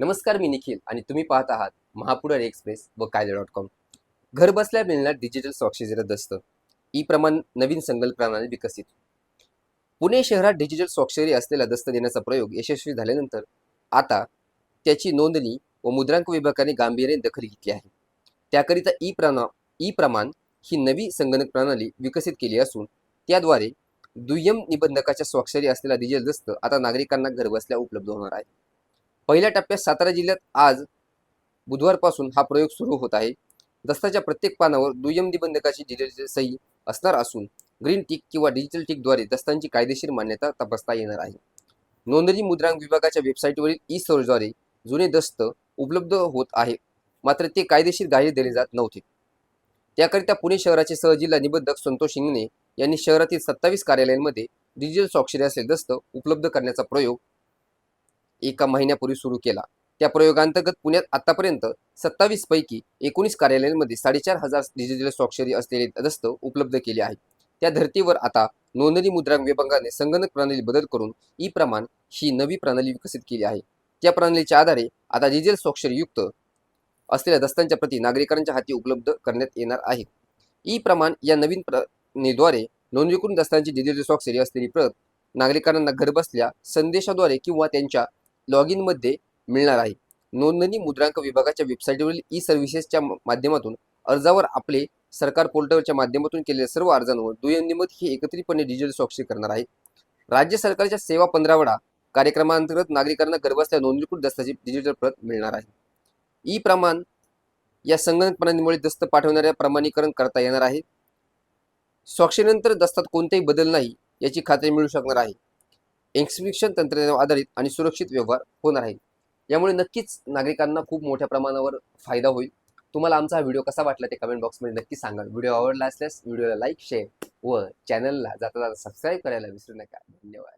नमस्कार मी निखिल आणि तुम्ही पाहत आहात महापुराण एक्सप्रेस व कायदे डॉट कॉम. घर बसल्या मिळणार डिजिटल स्वाक्षरी दस्त. ई प्रमाण नवीन संकल्पनाने विकसित. पुणे शहरात डिजिटल स्वाक्षरी असलेला दस्त देण्याचा प्रयोग यशस्वी झाल्यानंतर आता त्याची नोंदणी व मुद्रांक विभागाने गांभीर्याने दखल घेतली आहे. त्याकरिता ई प्रणा ई प्रमाण ही नवी संगणक प्रणाली विकसित केली असून त्याद्वारे दुय्यम निबंधकाच्या स्वाक्षरी असलेला डिजिटल दस्त आता नागरिकांना घरबसल्या उपलब्ध होणार आहे. पहिल्या टप्प्यात सातारा जिल्ह्यात आज बुधवारपासून हा प्रयोग सुरू होत आहे. दस्ताच्या प्रत्येक पानावर दुय्यम निबंधकाची डिजिटल सही असणार असून ग्रीन टिक किंवा डिजिटल टिकद्वारे दस्तांची कायदेशीर मान्यता तपासता येणार आहे. नोंदणी मुद्रांक विभागाच्या वेबसाईटवरील ई सर्चद्वारे जुने दस्त उपलब्ध होत आहे. मात्र ते कायदेशीर गाळे दिले जात नव्हते. त्याकरिता पुणे शहराचे सहजिल्हा निबंधक संतोष शिंगणे यांनी शहरातील सत्तावीस कार्यालयांमध्ये डिजिटल स्वाक्षरी असलेले दस्त उपलब्ध करण्याचा प्रयोग एका महिन्यापूर्वी सुरू केला. त्या प्रयोगांतर्गत पुण्यात आतापर्यंत सत्तावीस पैकी एकोणीस कार्यालयांमध्ये साडेचार हजार डिजिटल स्वाक्षरी असलेले दस्त उपलब्ध केले आहेत. त्या धर्तीवर आता नोंदणी मुद्रांक विभागाने संगणक प्रणाली बदल करून ई प्रमाण ही नवी प्रणाली विकसित केली आहे. त्या प्रणालीच्या आधारे आता डिजिटल स्वाक्षरीयुक्त असलेल्या दस्तांच्या प्रती नागरिकांच्या हाती उपलब्ध करण्यात येणार आहे. ई प्रमाण या नवीन प्रणालीद्वारे नोंदणीकृत दस्तांची डिजिटल स्वाक्षरी असलेली प्रत नागरिकांना घरबसल्या संदेशाद्वारे किंवा त्यांच्या लॉग इनमध्ये मिळणार आहे. नोंदणी मुद्रांक विभागाच्या वेबसाईटवरील ई सर्व्हिसेसच्या माध्यमातून अर्जावर आपले सरकार पोर्टलच्या माध्यमातून केलेल्या सर्व अर्जांवर दुयनिमत ही एकत्रितपणे डिजिटल स्वाक्षरी करणार आहे. राज्य सरकारच्या सेवा पंधरावडा कार्यक्रमांतर्गत नागरिकांना घरबसल्या नोंदणीकृत दस्ताची डिजिटल प्रत मिळणार आहे. ई प्रमाण या संगणक प्रणालीमुळे दस्त पाठवणाऱ्या प्रमाणीकरण करता येणार आहे. स्वाक्षरीनंतर दस्तात कोणताही बदल नाही याची खात्री मिळू शकणार आहे. एन्क्रिप्शन तंत्रज्ञानावर आधारित आणि सुरक्षित व्यवहार होणार आहे. यामुळे नक्कीच नागरिकांना खूप मोठ्या प्रमाणावर फायदा होईल. तुम्हाला आमचा हा व्हिडिओ कसा वाटला ते कमेंट बॉक्समध्ये नक्की सांगा. व्हिडिओ आवडला असल्यास व्हिडिओला लाईक शेअर व चॅनलला जाता जाता सबस्क्राईब करायला विसरू नका. धन्यवाद.